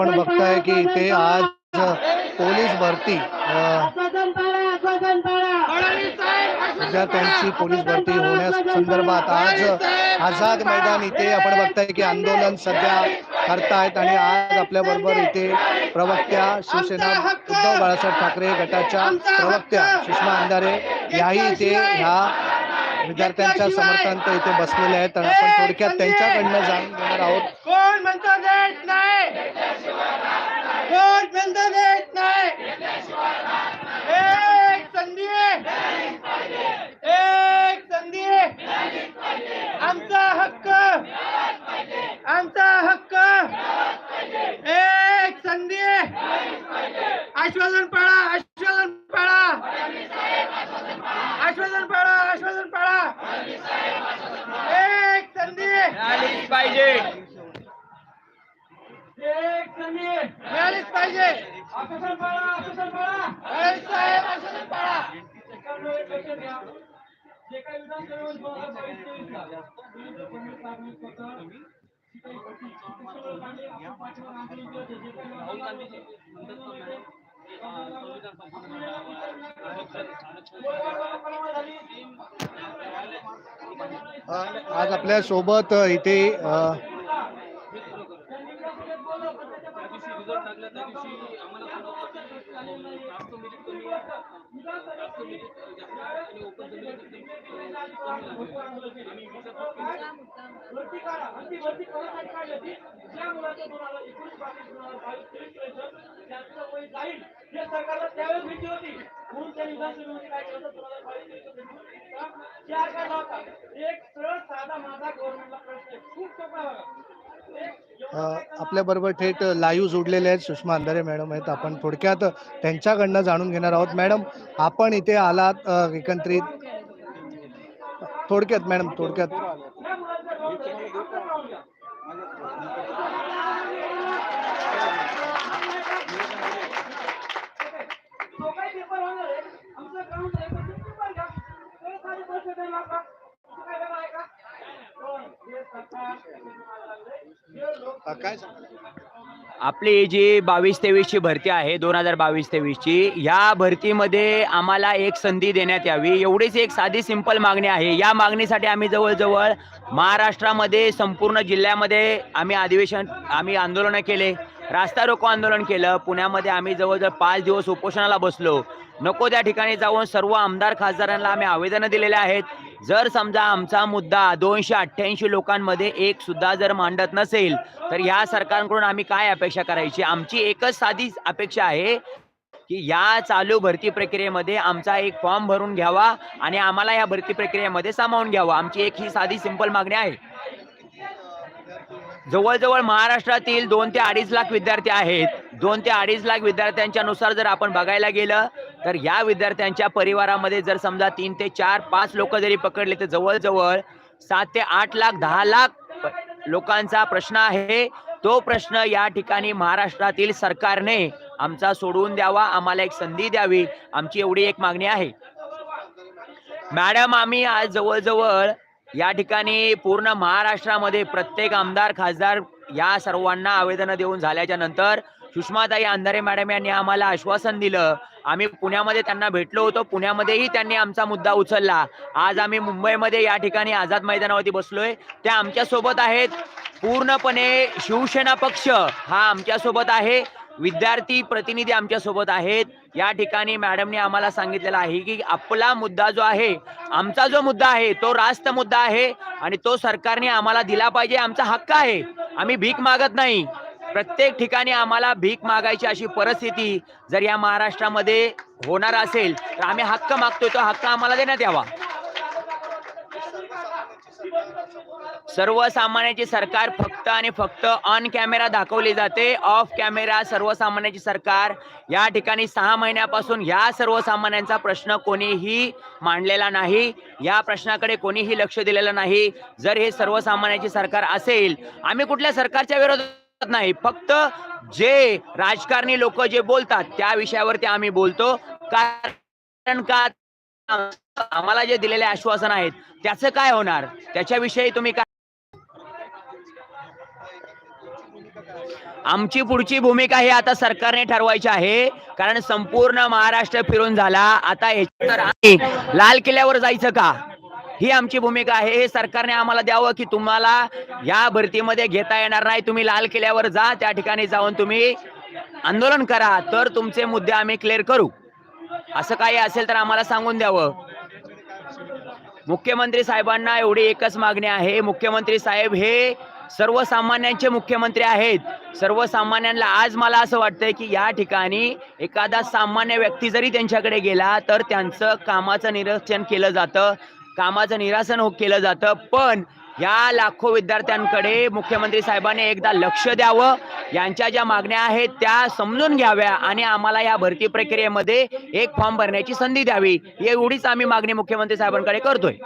आपण बघताय की इथे आज पोलीस भरती विद्यार्थ्यांची पोलीस भरती होण्यास संदर्भात आज आझाद मैदान इथे आपण बघताय की आंदोलन सध्या करतायत आणि आज आपल्या बरोबर इथे प्रवक्त्या शिवसेना उद्धव बाळासाहेब ठाकरे गटाच्या प्रवक्त्या सुषमा अंधारे याही इथे ह्या विद्यार्थ्यांच्या समर्थांत इथे बसलेल्या आहेत आणि आपण थोडक्यात त्यांच्याकडनं जाणून घेणार आहोत. कोण म्हणतो देत नाही? कोण म्हणतो देत नाही एक संधी एक संधी आमचा हक्क आमचा हक्क एक संधी आश्वासन पाळा आश्वासन पाळा आश्वासन पाळा आश्वासन पाळा एक संधी मिळालीच पाहिजे. मिळालीच पाहिजे. आश्वासन पाळा आश्वासन पाळा. अरे साहेब आश्वासन पाळा. जे काही विधानसभेवर दोन हजार बावीस तेवीसला विविध फडणवीस आपण पाठीवर आंदोलन केलं होतं, जे काही राहुल गांधीचे गोळीबार झाली. अ, आज आपल्यासोबत इथे होती दोन हजार बावीस सरकारला त्यावेळेस भीती होती. म्हणून त्यांनी होतं एक सरळ साधा माझा गव्हर्नमेंटला प्रश्न आहे खूप सोपा बघा एक आपल्या बरोबर थेट लाईव्ह जोडलेले आहेत. सुषमा अंधारे मॅडम आहेत. आपण थोडक्यात त्यांच्याकडनं जाणून घेणार आहोत. मॅडम आपण इथे आलात अ, एकत्रित थोडक्यात मॅडम थोडक्यात. काय आपली जी बावीस तेवीसची भरती आहे दोन हजार बावीस तेवीसची या भरतीमध्ये आम्हाला एक संधी देण्यात यावी. एवढीच एक साधी सिंपल मागणी आहे. या मागणीसाठी आम्ही जवळजवळ महाराष्ट्रामध्ये संपूर्ण जिल्ह्यामध्ये आम्ही अधिवेशन आम्ही आंदोलनं केले. रास्ता रोको आंदोलन केलं. पुण्यामध्ये आम्ही जवळजवळ पाच दिवस उपोषणाला बसलो. नको त्या ठिकाणी जाऊन सर्व आमदार खासदारांना आम्ही आवेदनं दिलेले आहेत. जर समजा आमचा मुद्दा दोनशे अठ्ठ्याऐंशी लोकांमध्ये एक सुद्धा जर मांडत नसेल तर या सरकारकडून आम्ही काय अपेक्षा करायची? आमची एकच साधी अपेक्षा आहे की या चालू भरती प्रक्रियेमध्ये आमचा एक फॉर्म भरून घ्यावा आणि आम्हाला या भरती प्रक्रियेमध्ये सामावून घ्यावा. आमची एक ही साधी सिंपल मागणी आहे. जवळजवळ महाराष्ट्रातील दोन ते अडीच लाख विद्यार्थी आहेत. दोन ते अडीच लाख विद्यार्थ्यांच्या नुसार जर आपण बघायला गेलं तर या विद्यार्थ्यांच्या परिवारामध्ये जर समजा तीन ते चार पाच लोक जरी पकडले तर जवळजवळ सात ते आठ लाख दहा लाख लोकांचा प्रश्न आहे. तो प्रश्न या ठिकाणी महाराष्ट्रातील सरकारने आमचा सोडवून द्यावा आम्हाला एक संधी द्यावी आमची एवढी एक मागणी आहे. मॅडम आम्ही आज जवळजवळ या ठिकाणी पूर्ण महाराष्ट्रामध्ये प्रत्येक आमदार खासदार या सर्वांना आवेदनं देऊन झाल्याच्यानंतर सुषमाताई अंधारे मॅडम यांनी आम्हाला आश्वासन दिलं. आम्ही पुण्यामध्ये त्यांना भेटलो होतो. पुण्यामध्येही त्यांनी आमचा मुद्दा उचलला. आज आम्ही मुंबईमध्ये या ठिकाणी आझाद मैदानावरती बसलोय. त्या आमच्यासोबत आहेत पूर्णपणे शिवसेना पक्ष. हा आमच्यासोबत आहे. विद्यार्थी प्रतिनिधी आमच्यासोबत आहेत. या ठिकाणी मॅडमने आम्हाला सांगितलेलं आहे की आपला मुद्दा जो आहे आमचा जो मुद्दा आहे तो रास्त मुद्दा आहे आणि तो सरकारने आम्हाला दिला पाहिजे आमचा हक्क आहे. आम्ही भीक मागत नाही. प्रत्येक ठिकाणी आम्हाला भीक मागायची अशी परिस्थिती जर या महाराष्ट्रामध्ये होणार असेल तर आम्ही हक्क मागतोय तो हक्क आम्हाला देण्यात यावा. सर्वसामान्याचे सरकार फक्त आणि फक्त ऑन कॅमेरा दाखवली जाते. ऑफ कॅमेरा सर्वसामान्याचे सरकार. या ठिकाणी सहा महिन्यापासून या सर्वसामान्यांचा प्रश्न कोणीही मांडलेला नाही. या प्रश्नाकडे कोणीही लक्ष दिलेलं नाही. जर हे सर्वसामान्याचे सरकार असेल आम्ही कुठल्या सरकारच्या विरोधात नाही. फक्त जे राजकारणी लोक जे बोलतात त्या विषयावरती आम्ही बोलतो. कारण का? आम्हाला जे दिलेले आश्वासन आहेत त्याचं काय होणार? त्याच्याविषयी तुम्ही काय आमची पुढची भूमिका ही आता सरकारने ठरवायची आहे. कारण संपूर्ण महाराष्ट्र फिरून झाला. आता तर लाल किल्ल्यावर जायचं का? ही आमची भूमिका आहे. हे सरकारने आम्हाला द्यावं की तुम्हाला या भरतीमध्ये घेता येणार नाही. तुम्ही लाल किल्ल्यावर जा. त्या ठिकाणी जाऊन तुम्ही आंदोलन करा. तर तुमचे मुद्दे आम्ही क्लिअर करू. असं काही असेल तर आम्हाला सांगून द्यावं. मुख्यमंत्री साहेबांना एवढी एकच मागणी आहे. मुख्यमंत्री साहेब हे सर्वसामान्यांचे मुख्यमंत्री आहेत. सर्वसामान्यांना आज मला असं वाटतंय की या ठिकाणी एखादा सामान्य व्यक्ती जरी त्यांच्याकडे गेला तर त्यांचं कामाचं निरीक्षण केलं जातं. कामाचं निरासन हो केलं जातं. पण या लाखो विद्यार्थ्यांकडे मुख्यमंत्री साहेबांनी एकदा लक्ष द्यावं. यांच्या ज्या मागण्या आहेत त्या समजून घ्याव्या आणि आम्हाला या भरती प्रक्रियेमध्ये एक फॉर्म भरण्याची संधी द्यावी. एवढीच आम्ही मागणी मुख्यमंत्री साहेबांकडे करतोय.